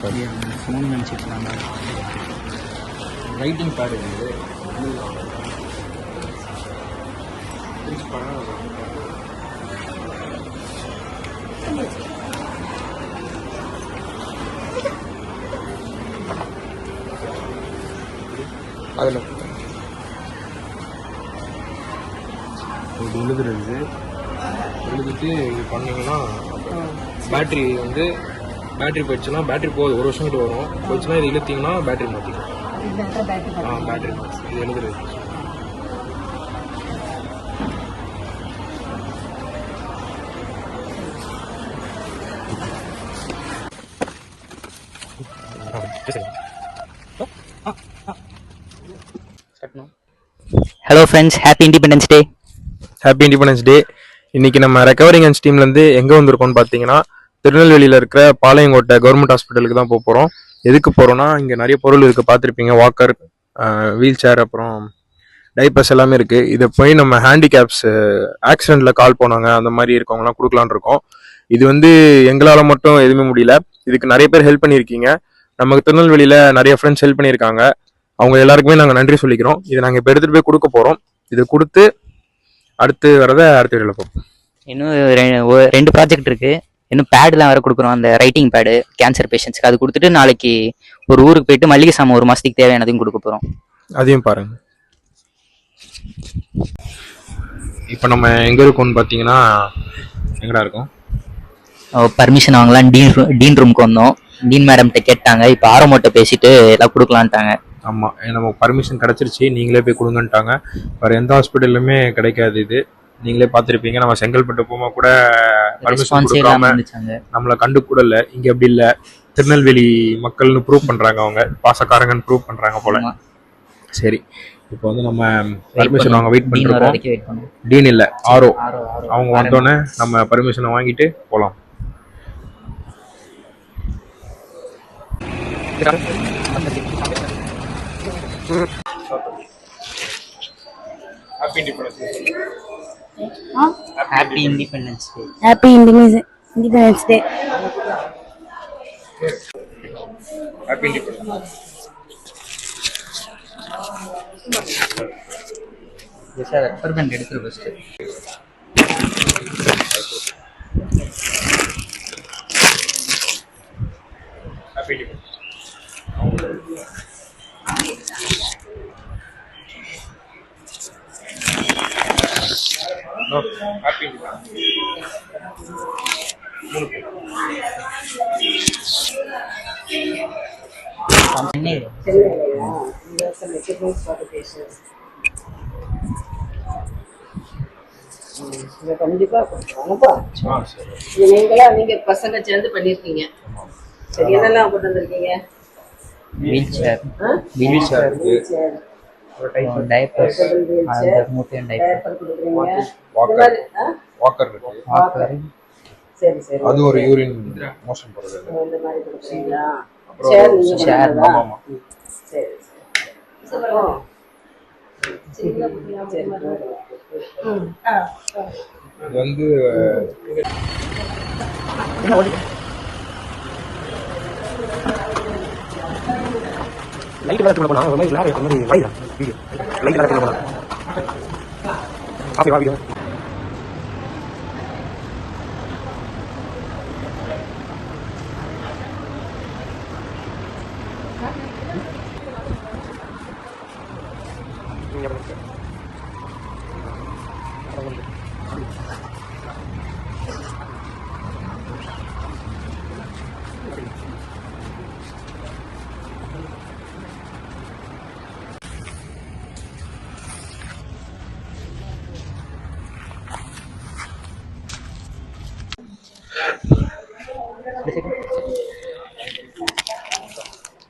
Phone நினச்சிக்கலாம் writing pad இது. அதில் எழுதுறது. எழுதிட்டு இது பண்ணீங்கன்னா பேட்ரி வந்து பேட்ரி போயிடுச்சுன்னா பேட்ரி போகுது. ஒரு வருஷம் கிட்ட வரும். போயிடுச்சுன்னா இது இழுத்தீங்கன்னா பேட்ரி மாற்றிக்கும் ஆ பேட்ரி மாற்றி இது எழுதுறது hello friends happy independence day happy independence day இன்னைக்கு நம்ம ரெக்கவரிங் அண்ட் டீம்லேருந்து எங்கே வந்திருக்கோம்னு பார்த்தீங்கன்னா திருநெல்வேலியில் இருக்கிற பாளையங்கோட்டை கவர்மெண்ட் ஹாஸ்பிட்டலுக்கு தான் போக போகிறோம் எதுக்கு போகிறோம்னா இங்கே நிறைய பொருள் இருக்குது பார்த்துருப்பீங்க வாக்கர் வீல் சேர் அப்புறம் டைப்பர்ஸ் எல்லாமே இருக்குது இதை போய் நம்ம ஹேண்டிகேப்ஸ் ஆக்சிடெண்ட்டில் கால் போனாங்க. அந்த மாதிரி இருக்கவங்கலாம் கொடுக்கலான்னு இருக்கோம். இது வந்து எங்களால் மட்டும் எதுவுமே முடியல. இதுக்கு நிறைய பேர் ஹெல்ப் பண்ணியிருக்கீங்க. நமக்கு திருநெல்வேலியில் நிறைய ஃப்ரெண்ட்ஸ் ஹெல்ப் பண்ணியிருக்காங்க. அவங்க எல்லாருக்குமே நாங்கள் நன்றி சொல்லிக்கிறோம். இதை நாங்கள் இப்போ எடுத்துகிட்டு போய் கொடுக்க போகிறோம் இது கொடுத்து அடுத்து வரதை அடுத்த வீடியோவில் பார்ப்போம். இன்னும் ரெ- ரெண்டு ப்ராஜெக்ட் இருக்குது இன்னும் பேட்லாம் வேற கொடுக்குறோம் அந்த ரைட்டிங் பேடு கேன்சர் பேஷண்ட்ஸ்க்கு அது கொடுத்துட்டு நாளைக்கு ஒரு ஊருக்கு போயிட்டு மளிகை சாமான் ஒரு மாசத்துக்கு தேவையானதையும் கொடுக்க போறோம். அதையும் பாருங்க. இப்போ நம்ம எங்க இருக்கோம்னு பார்த்தீங்கன்னா எங்கடா இருக்கோம்? பர்மிஷன் வாங்கலாம். டீன் ரூ- டீன் ரூமுக்கு வந்தோம். டீன் மேடம்கிட்ட கேட்டாங்க. இப்போ ஆரமோட்ட பேசிட்டு எல்லாம் கொடுக்கலான்ட்டாங்க. ஆமா நமக்கு பர்மிஷன் கிடைச்சிருச்சு. நீங்களே போய் கொடுங்கன்ட்டாங்க. வேற எந்த ஹாஸ்பிட்டல்லுமே கிடைக்காது இது. நீங்களே பார்த்துருப்பீங்க. நம்ம செங்கல்பட்டு போமா கூட பர்மிஷன் கொடுக்காம நம்மளை கண்டு கூட இல்ல இங்க அப்படி இல்ல. திருநெல்வேலி மக்கள்னு ப்ரூவ் பண்றாங்க அவங்க. பாசக்காரங்கன்னு ப்ரூவ் பண்றாங்க போல. சரி. இப்போ வந்து நம்ம பர்மிஷன் வாங்க வெயிட் பண்ணிருக்கோம். டீன் இல்ல ஆரோ. அவங்க வந்தோடனே நம்ம பர்மிஷனை வாங்கிட்டு போகலாம் happy independence day happy independence independence day sir ரெப்பர்மெண்ட் எடுத்துரு ஃபர்ஸ்ட் இதை கண்டிப்பா கொடுப்பாங்கப்பா இது நீங்களா நீங்க பசங்க சேர்ந்து பண்ணிருக்கீங்க. சரி என்னெல்லாம் கொண்டு வந்திருக்கீங்க? Wheel chair? Wheel chair diapers அந்த மூட்டையும் டைப்பர் ஆ? வாக்கர் இருக்கு. வாக்கர் சரி சரி. அது ஒரு யூரின் மோஷன் போடுறது. இந்த மாதிரி கொடுக்குறீங்களா அப்புறம் சேர் நீங்க சேர், பண்ணுறதா? ஆமா போனா ஒரு மாதிரி சின்ன குட்டியா சரி ம். ஆ, ஆ. இது போனா சரிதான் வா வீடியோ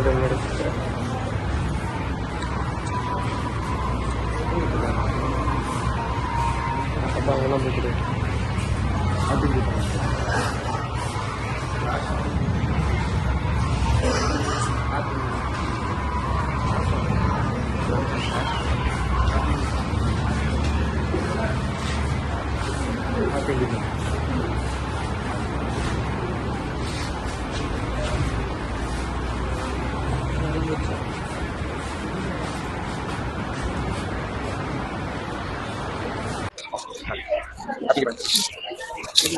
ಯಾವುದೋ ನೋಡುತ್ತಿದ್ರೆ ಹಬ್ಬ ಅವಲಂಬಿಸಿದೆ ಅದಿಲ್ಲ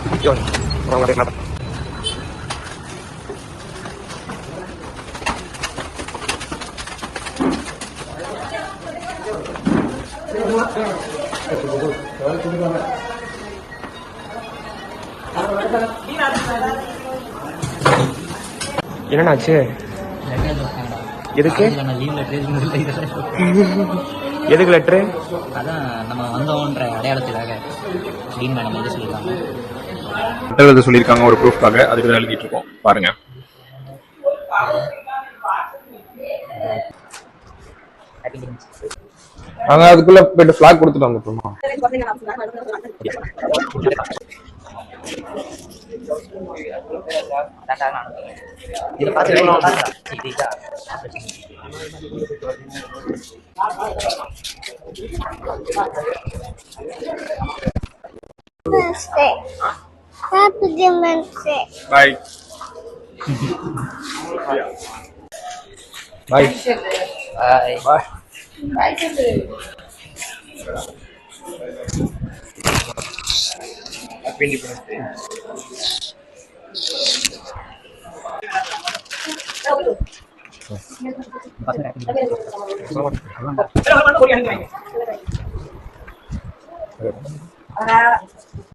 முன்னாடி அப்பா அங்கெல்லாம் போய்க்கிட்டு என்னண்ணாச்சு? எதுக்கு? எதுக்கு லெட்ரு அதான் நம்ம வந்தோன்ற அடையாளத்துக்காக டீன் மேடம் எது சொல்லியிருக்காங்க. லெட்டர் எழுத சொல்லியிருக்காங்க ஒரு ப்ரூஃப்காக அதுக்கு தான் எழுதிட்டு இருக்கோம் பாருங்க. நாங்க அதுக்குள்ள போயிட்டு ஃபிளாக் கொடுத்துட்டு வந்துட்டோமா? இதில் பார்த்து Happy Wednesday. Bye bye bye bye happy independence day பசங்க